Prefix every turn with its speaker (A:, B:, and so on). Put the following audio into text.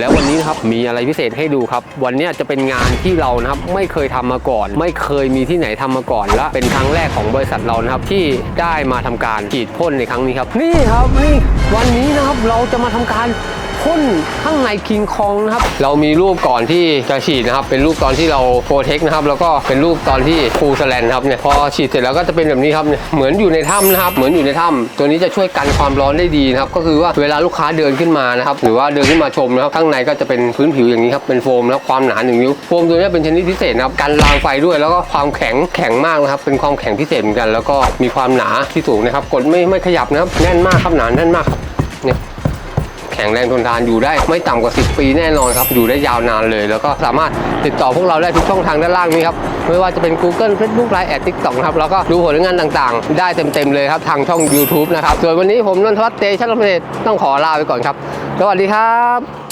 A: แล้ววันนี้นะครับมีอะไรพิเศษให้ดูครับ วันนี้จะเป็นงานที่เรานะครับไม่เคยทำมาก่อน ไม่เคยมีที่ไหนทำมาก่อนและเป็นครั้งแรกของบริษัทเรานะครับที่ได้มาทำการฉีดพ่นในครั้งนี้ครับ นี่ครับนี่วันนี้นะครับเราจะมาทำการ พ่นข้างในคิงคองนะครับ เรามีรูปก่อนที่จะฉีดนะครับ เป็นรูปตอนที่เราโปรเทคนะครับ แล้วก็เป็นรูปตอนที่ฟูสแลนครับเนี่ย พอฉีดเสร็จแล้วก็จะเป็นแบบนี้ครับเนี่ย เหมือนอยู่ในถ้ำนะครับ เหมือนอยู่ในถ้ำตัวนี้จะช่วยกันความร้อนได้ดีนะครับ ก็คือว่าเวลาลูกค้าเดินขึ้นมานะครับ หรือว่าเดินขึ้นมาชมนะครับ ข้างในก็จะเป็นพื้นผิวอย่างนี้ครับ เป็นโฟมแล้วความหนาหนึ่งนิ้ว โฟมตัวนี้เป็นชนิดพิเศษนะครับ กันรางไฟด้วย แล้วก็ความแข็งแข็งมากนะครับ เป็นความแข็งพิเศษเหมือนกัน แล้วก็มีความหนาที่สูงนะครับ กดไม่ไม่ขยับนะครับ แน่นมากครับหนาแน่นมากเนี่ย ข็งแรงทนทานอยู่ได้ไม่ต่ำกว่า 10 ปีแน่นอนครับ อยู่ได้ยาวนานเลย แล้วก็สามารถติดต่อพวกเราได้ทุกช่องทางด้านล่างนี้ครับ ไม่ว่าจะเป็น Google Facebook Line แอด TikTok นะครับ แล้วก็ดูผลงานต่างๆ ได้เต็มๆเลยครับ ทางช่อง YouTube นะครับส่วนวันนี้ผมนนทวัฒน์เตชัลำเดชต้องขอลาไปก่อนครับ สวัสดีครับ